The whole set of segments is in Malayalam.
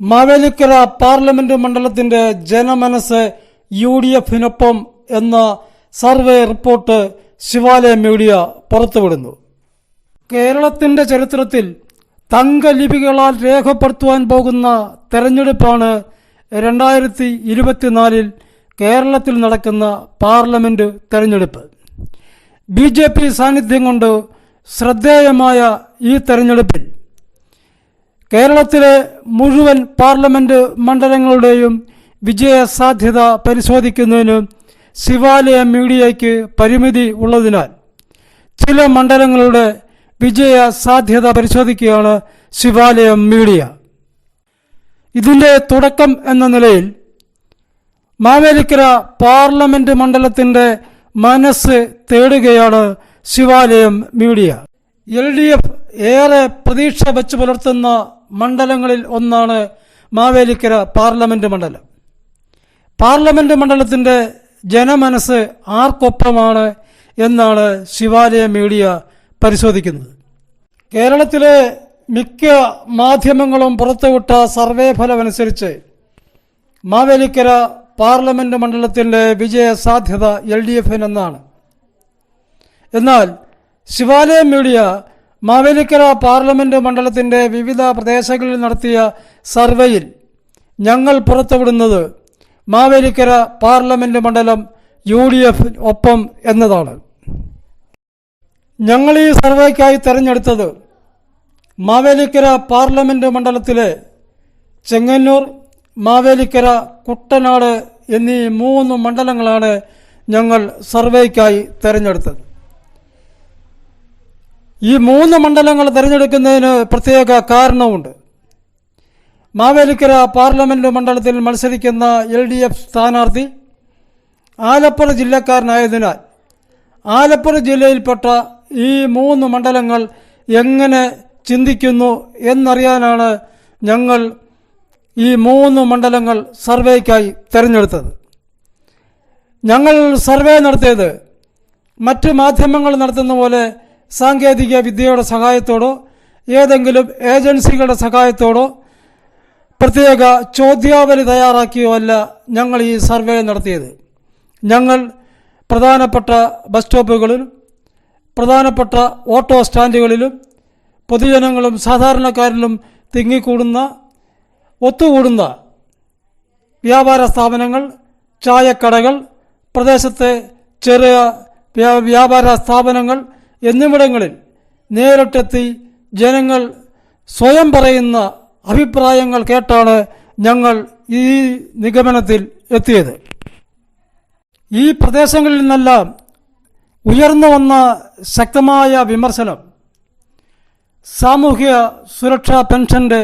മാവേലിക്കര പാർലമെന്റ് മണ്ഡലത്തിന്റെ ജനമനസ് യു ഡി എഫിനൊപ്പം എന്ന സർവേ റിപ്പോർട്ട് ശിവാലയ മീഡിയ പുറത്തുവിടുന്നു. കേരളത്തിന്റെ ചരിത്രത്തിൽ തങ്കലിപികളാൽ രേഖപ്പെടുത്തുവാൻ പോകുന്ന തെരഞ്ഞെടുപ്പാണ് രണ്ടായിരത്തി ഇരുപത്തിനാലിൽ കേരളത്തിൽ നടക്കുന്ന പാർലമെന്റ് തെരഞ്ഞെടുപ്പ്. ബി ജെ പി സാന്നിധ്യം കൊണ്ട് ശ്രദ്ധേയമായ ഈ തെരഞ്ഞെടുപ്പിൽ കേരളത്തിലെ മുഴുവൻ പാർലമെന്റ് മണ്ഡലങ്ങളുടെയും വിജയ സാധ്യത പരിശോധിക്കുന്നതിന് ശിവാലയ മീഡിയയ്ക്ക് പരിമിതി ഉള്ളതിനാൽ ചില മണ്ഡലങ്ങളുടെ വിജയ സാധ്യത പരിശോധിക്കുകയാണ് ശിവാലയം മീഡിയ. ഇതിന്റെ തുടക്കം എന്ന നിലയിൽ മാവേലിക്കര പാർലമെന്റ് മണ്ഡലത്തിന്റെ മനസ്സ് തേടുകയാണ് Shivalayam media. L D F ഏറെ പ്രതീക്ഷ വെച്ച് പുലർത്തുന്ന മണ്ഡലങ്ങളിൽ ഒന്നാണ് മാവേലിക്കര പാർലമെന്റ് മണ്ഡലം. പാർലമെന്റ് മണ്ഡലത്തിന്റെ ജനമനസ് ആർക്കൊപ്പമാണ് എന്നാണ് ശിവാലയ മീഡിയ പരിശോധിക്കുന്നത്. കേരളത്തിലെ മിക്ക മാധ്യമങ്ങളും പുറത്തുവിട്ട സർവേ ഫലമനുസരിച്ച് മാവേലിക്കര പാർലമെന്റ് മണ്ഡലത്തിന്റെ വിജയ സാധ്യത എൽ ഡി എഫിനെന്നാണ്. എന്നാൽ ശിവാലയ മീഡിയ മാവേലിക്കര പാർലമെന്റ് മണ്ഡലത്തിന്റെ വിവിധ പ്രദേശങ്ങളിൽ നടത്തിയ സർവേയിൽ ഞങ്ങൾ പുറത്തുവിടുന്നത് മാവേലിക്കര പാർലമെന്റ് മണ്ഡലം യു ഡി എഫ് ഒപ്പം എന്നതാണ്. ഞങ്ങൾ ഈ സർവേക്കായി തെരഞ്ഞെടുത്തത് മാവേലിക്കര പാർലമെന്റ് മണ്ഡലത്തിലെ ചെങ്ങന്നൂർ മാവേലിക്കര കുട്ടനാട് എന്നീ മൂന്ന് മണ്ഡലങ്ങളാണ് ഞങ്ങൾ സർവേക്കായി തെരഞ്ഞെടുത്തത്. ഈ മൂന്ന് മണ്ഡലങ്ങൾ തിരഞ്ഞെടുക്കുന്നതിന് പ്രത്യേക കാരണമുണ്ട്. മാവേലിക്കര പാർലമെന്റ് മണ്ഡലത്തിൽ മത്സരിക്കുന്ന എൽ ഡി എഫ് സ്ഥാനാർത്ഥി ആലപ്പുഴ ജില്ലക്കാരനായതിനാൽ ആലപ്പുഴ ജില്ലയിൽപ്പെട്ട ഈ മൂന്ന് മണ്ഡലങ്ങൾ എങ്ങനെ ചിന്തിക്കുന്നു എന്നറിയാനാണ് ഞങ്ങൾ ഈ മൂന്ന് മണ്ഡലങ്ങൾ സർവേക്കായി തിരഞ്ഞെടുത്തത്. ഞങ്ങൾ സർവേ നടത്തിയത് മറ്റ് മാധ്യമങ്ങൾ നടത്തുന്ന പോലെ സാങ്കേതിക വിദ്യയുടെ സഹായത്തോടോ ഏതെങ്കിലും ഏജൻസികളുടെ സഹായത്തോടോ പ്രത്യേക ചോദ്യാവലി തയ്യാറാക്കിയോ അല്ല ഞങ്ങൾ ഈ സർവേ നടത്തിയത്. ഞങ്ങൾ പ്രധാനപ്പെട്ട ബസ് സ്റ്റോപ്പുകളിലും പ്രധാനപ്പെട്ട ഓട്ടോ സ്റ്റാൻഡുകളിലും പൊതുജനങ്ങളും സാധാരണക്കാരിലും തിങ്ങിക്കൂടുന്ന ഒത്തുകൂടുന്ന വ്യാപാര സ്ഥാപനങ്ങൾ ചായക്കടകൾ പ്രദേശത്തെ ചെറിയ വ്യാപാര സ്ഥാപനങ്ങൾ എന്നിവിടങ്ങളിൽ നേരിട്ടെത്തി ജനങ്ങൾ സ്വയം പറയുന്ന അഭിപ്രായങ്ങൾ കേട്ടാണ് ഞങ്ങൾ ഈ നിഗമനത്തിൽ എത്തിയത്. ഈ പ്രദേശങ്ങളിൽ നിന്നെല്ലാം ഉയർന്നു വന്ന ശക്തമായ വിമർശനം സാമൂഹ്യ സുരക്ഷാ പെൻഷന്റെ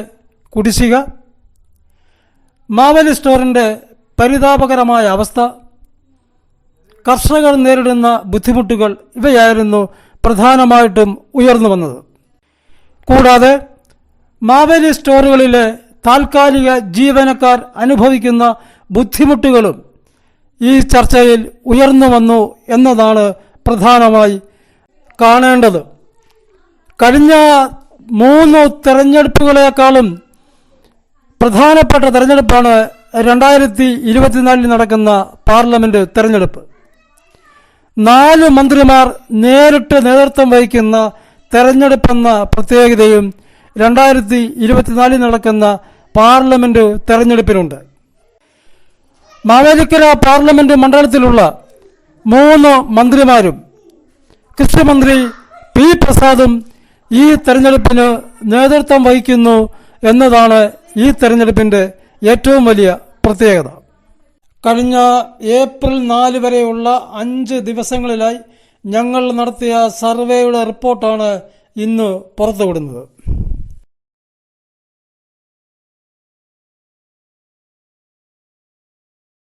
കുടിശ്ശിക മാവലി സ്റ്റോറിന്റെ പരിതാപകരമായ അവസ്ഥ കർഷകർ നേരിടുന്ന ബുദ്ധിമുട്ടുകൾ ഇവയായിരുന്നു പ്രധാനമായിട്ടും ഉയർന്നു വന്നത്. കൂടാതെ മാവേലി സ്റ്റോറുകളിലെ താൽക്കാലിക ജീവനക്കാർ അനുഭവിക്കുന്ന ബുദ്ധിമുട്ടുകളും ഈ ചർച്ചയിൽ ഉയർന്നു വന്നു എന്നതാണ് പ്രധാനമായി കാണേണ്ടത്. കഴിഞ്ഞ മൂന്ന് തെരഞ്ഞെടുപ്പുകളെക്കാളും പ്രധാനപ്പെട്ട തെരഞ്ഞെടുപ്പാണ് രണ്ടായിരത്തി ഇരുപത്തിനാലിൽ നടക്കുന്ന പാർലമെന്റ് തെരഞ്ഞെടുപ്പ്. നാല് മന്ത്രിമാർ നേരിട്ട് നേതൃത്വം വഹിക്കുന്ന തെരഞ്ഞെടുപ്പെന്ന പ്രത്യേകതയും രണ്ടായിരത്തി ഇരുപത്തിനാലിൽ നടക്കുന്ന പാർലമെന്റ് തെരഞ്ഞെടുപ്പിനുണ്ട്. മാവേലിക്കര പാർലമെന്റ് മണ്ഡലത്തിലുള്ള മൂന്ന് മന്ത്രിമാരും കൃഷിമന്ത്രി പി പ്രസാദും ഈ തെരഞ്ഞെടുപ്പിന് നേതൃത്വം വഹിക്കുന്നു എന്നതാണ് ഈ തെരഞ്ഞെടുപ്പിന്റെ ഏറ്റവും വലിയ പ്രത്യേകത. കഴിഞ്ഞ ഏപ്രിൽ നാല് വരെയുള്ള അഞ്ച് ദിവസങ്ങളിലായി ഞങ്ങൾ നടത്തിയ സർവേയുടെ റിപ്പോർട്ടാണ് ഇന്ന് പുറത്തുവിടുന്നത്.